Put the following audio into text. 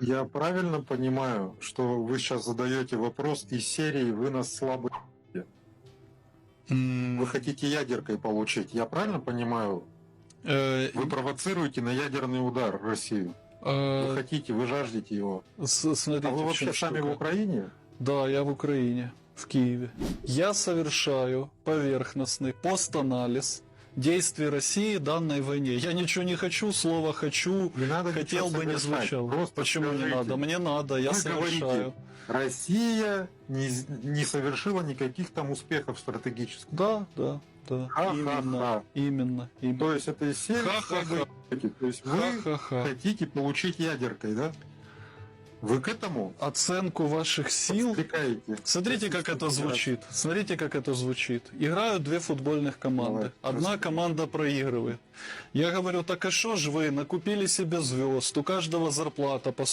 Я правильно понимаю, что вы сейчас задаете вопрос из серии «Вы нас слабы...» М, Вы хотите ядеркой получить. Я правильно понимаю? э, Вы провоцируете на ядерный удар Россию. Вы э, хотите, вы жаждете его. с- смотрите, А вы вообще сами в. Украине? Да, я в Украине, в Киеве. Я совершаю поверхностный постанализ действий России в данной войне. Я ничего не хочу, слово хочу, Не надо хотел бы не звучало. Просто Почему не скажите, надо? Мне надо, я совершаю. говорите, Россия не, не совершила никаких там успехов стратегических. Да, да, да. Ха-ха-ха. Именно, именно, именно. То есть это из серии Ха-ха-ха. То есть вы Ха-ха-ха. хотите получить ядеркой, да? Вы к этому Оценку ваших сил подстрекаете? Смотрите, как это звучит. Смотрите, как это звучит. Играют две футбольных команды. Давай, Одна команда проигрывает. Я говорю, так а что ж вы накупили себе звезд, у каждого зарплата по